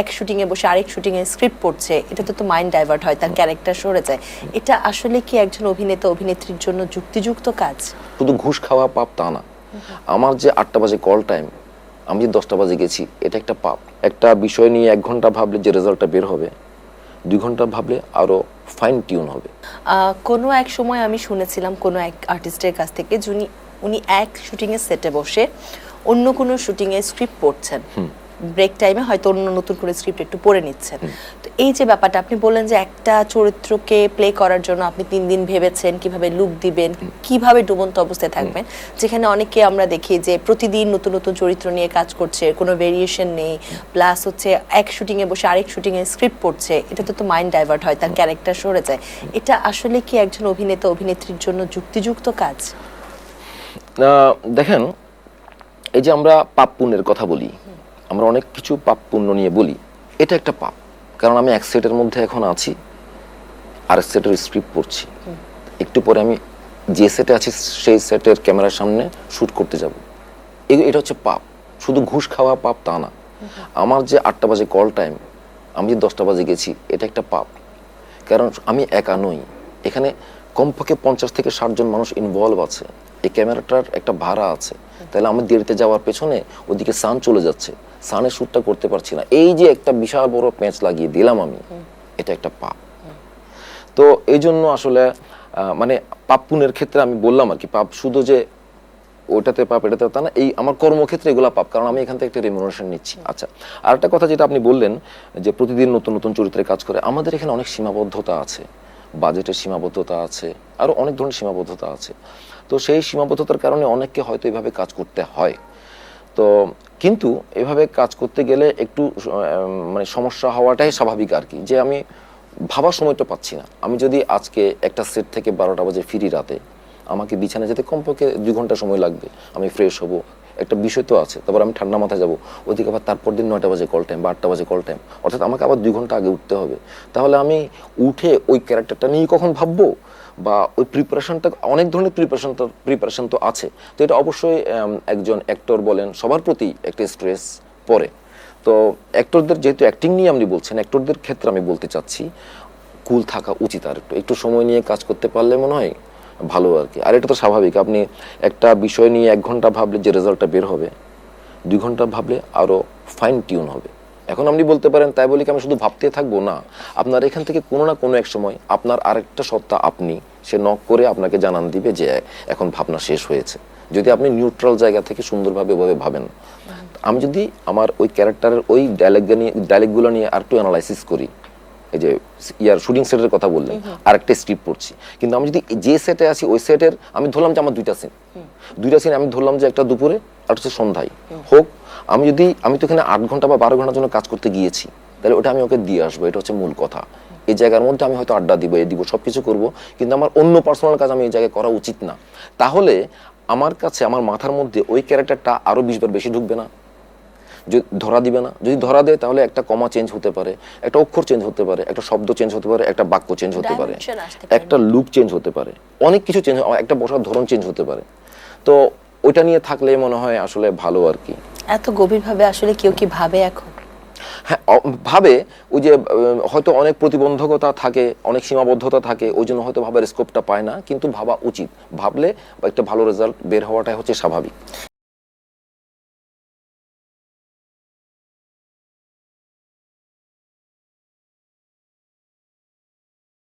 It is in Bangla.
এক শুটিং এ বসে আরেক শুটিং এ স্ক্রিপ্ট পড়ছে এটা তো তো মাইন্ড ডাইভার্ট হয় তার ক্যারেক্টার সরে যায়। এটা আসলে কি একজন অভিনেতা অভিনেত্রীর জন্য যুক্তিযুক্ত কাজ? শুধু ঘুষ খাওয়া পাপ তা না। আমার যে আটটা বাজে কল টাইম আমি যে দশটা বাজে গেছি এটা একটা পাপ। একটা বিষয় নিয়ে এক ঘণ্টা ভাবলে যে রেজাল্টটা বের হবে দুই ঘণ্টা ভাবলে আরও ফাইন টিউন হবে। কোনো এক সময় আমি শুনেছিলাম কোনো এক আর্টিস্টের কাছ থেকে যিনি উনি এক শুটিং এর সেটে বসে অন্য কোনো শুটিং এর স্ক্রিপ্ট পড়ছেন ব্রেক টাইমে হয়তো অন্য নতুন করে স্ক্রিপ্ট একটু পড়ে নিচ্ছেন। তো এই যে ব্যাপারটা আপনি বললেন যে একটা চরিত্রকে প্লে করার জন্য আপনি তিন দিন ভেবেছেন কীভাবে লুক দিবেন কীভাবে ডুবন্ত অবস্থায় থাকবেন যেখানে অনেকে আমরা দেখি যে প্রতিদিন নতুন নতুন চরিত্র নিয়ে কাজ করছে কোনো ভেরিয়েশন নেই প্লাস হচ্ছে এক শুটিং এ বসে আরেক শুটিংয়ে স্ক্রিপ্ট পড়ছে এটা তো তো মাইন্ড ডাইভার্ট হয় তার ক্যারেক্টার সরে যায়। এটা আসলে কি একজন অভিনেতা অভিনেত্রীর জন্য যুক্তিযুক্ত কাজ? দেখেন এই যে আমরা পাপ পুণ্যের কথা বলি আমরা অনেক কিছু পাপ পুণ্য নিয়ে বলি। এটা একটা পাপ। কারণ আমি এক সেটের মধ্যে এখন আছি আর সেটের স্ক্রিপ্ট পড়ছি। একটু পরে আমি যে সেটে আছি, সেই সেটের ক্যামেরার সামনে শ্যুট করতে যাব। এটা হচ্ছে পাপ। শুধু ঘুষ খাওয়া পাপ তা না। আমার যে আটটা বাজে কল টাইম আমি যে দশটা বাজে গেছি, এটা একটা পাপ। কারণ আমি একা নই। এখানে কমপক্ষে পঞ্চাশ থেকে ষাট জন মানুষ ইনভলভ আছে। এই ক্যামেরাটার একটা ভাড়া আছে। তাহলে আমি দেরিতে যাওয়ার পেছনে ওদিকে সান চলে যাচ্ছে। সানের শ্যুটটা করতে পারছি না। এই যে একটা বিশাল বড় প্যাঁচ লাগিয়ে দিলাম আমি এটা একটা পাপ। তো এই জন্য আসলে মানে পাপ পুণ্যের ক্ষেত্রে আমি বললাম আর কি পাপ শুধু যে ওটাতে পাপ এটাতে তা না এই আমার কর্মক্ষেত্রে এগুলা পাপ কারণ আমি এখান থেকে একটা রেমুনারেশন নিচ্ছি। আচ্ছা আর একটা কথা যেটা আপনি বললেন যে প্রতিদিন নতুন নতুন চরিত্রে কাজ করে আমাদের এখানে অনেক সীমাবদ্ধতা আছে। বাজেটের সীমাবদ্ধতা আছে আরও অনেক ধরনের সীমাবদ্ধতা আছে। তো সেই সীমাবদ্ধতার কারণে অনেককে হয়তো এভাবে কাজ করতে হয়। তো কিন্তু এভাবে কাজ করতে গেলে একটু মানে সমস্যা হওয়াটাই স্বাভাবিক আর কি, যে আমি ভাবার সময়টা পাচ্ছি না। আমি যদি আজকে একটা সেট থেকে বারোটা বাজে ফিরি রাতে, আমাকে বিছানায় যেতে কমপক্ষে দুই ঘণ্টা সময় লাগবে। আমি ফ্রেশ হব একটা বিষয় তো আছে। তারপর আমি ঠান্ডা মাথায় যাব। ওদিকে আবার তারপর দিন নয়টা বাজে কল টাইম বা আটটা বাজে কল টাইম অর্থাৎ আমাকে আবার দুই ঘণ্টা আগে উঠতে হবে। তাহলে আমি উঠে ওই ক্যারেক্টারটা নিয়ে কখন ভাববো? বা ওই প্রিপারেশনটা অনেক ধরনের প্রিপারেশন তো প্রিপারেশন তো আছে। তো এটা অবশ্যই একজন অ্যাক্টর বলেন, সবার প্রতি একটা স্ট্রেস পড়ে। তো অ্যাক্টরদের যেহেতু অ্যাক্টিং নিয়ে আপনি বলছেন অ্যাক্টরদের ক্ষেত্রে আমি বলতে চাচ্ছি কুল থাকা উচিত আর একটু। একটু সময় নিয়ে কাজ করতে পারলে মনে হয় ভালো আর কি। আর এটা তো স্বাভাবিক আপনি একটা বিষয় নিয়ে এক ঘণ্টা ভাবলে যে রেজাল্টটা বের হবে দুই ঘণ্টা ভাবলে আরও ফাইন টিউন হবে। এখন আপনি বলতে পারেন তাই বলি কি আমি শুধু ভাবতে থাকব? না আপনার এখান থেকে কোনো না কোনো এক সময় আপনার আরেকটা সত্তা আপনি সে নক করে আপনাকে জানান দিবে যে এখন ভাবনা শেষ হয়েছে। যদি আপনি নিউট্রাল জায়গা থেকে সুন্দরভাবে ওভাবে ভাবেন। আমি যদি আমার ওই ক্যারেক্টারের ওই ডায়লগ নিয়ে ডায়লগগুলো নিয়ে আর একটু অ্যানালাইসিস করি এই যে ইয়ার শুটিং সেটের কথা বললেন আর একটা স্ক্রিপ্ট পড়ছি। কিন্তু আমি যদি যে সেটে আছি ওই সেটের আমি ধরলাম যে আমার দুইটা সিন দুইটা সিন আমি ধরলাম যে একটা দুপুরে আর হচ্ছে সন্ধ্যায়। হোক আমি যদি আমি তো এখানে আট ঘণ্টা বা বারো ঘণ্টার জন্য কাজ করতে গিয়েছি তাহলে ওটা আমি ওকে দিয়ে আসব এটা হচ্ছে মূল কথা। এই জায়গার মধ্যে আমি হয়তো আড্ডা দিব এ দিব সব কিছু করব কিন্তু আমার অন্য পার্সোনাল কাজ আমি এই জায়গায় করা উচিত না। তাহলে আমার কাছে আমার মাথার মধ্যে ওই ক্যারেক্টারটা আরও বিশ বার বেশি ঢুকবে না? যদি ধরা দিবে না। যদি ধরা দেয় তাহলে একটা কমা চেঞ্জ হতে পারে একটা অক্ষর চেঞ্জ হতে পারে একটা শব্দ চেঞ্জ হতে পারে একটা বাক্য চেঞ্জ হতে পারে। একটা লুক চেঞ্জ হতে পারে অনেক কিছু চেঞ্জ একটা বসার ধরন চেঞ্জ হতে পারে। তো ওইটা নিয়ে থাকলে মনে হয় আসলে ভালো আর কি। এত গভীরভাবে আসলে কেউ কি ভাবে এখন? হ্যাঁ ভাবে ওই যে হয়তো অনেক প্রতিবন্ধকতা থাকে অনেক সীমাবদ্ধতা থাকে ওই জন্য হয়তো ভাবার স্কোপটা পায় না কিন্তু ভাবা উচিত। ভাবলে একটা ভালো রেজাল্ট বের হওয়াটাই হচ্ছে স্বাভাবিক।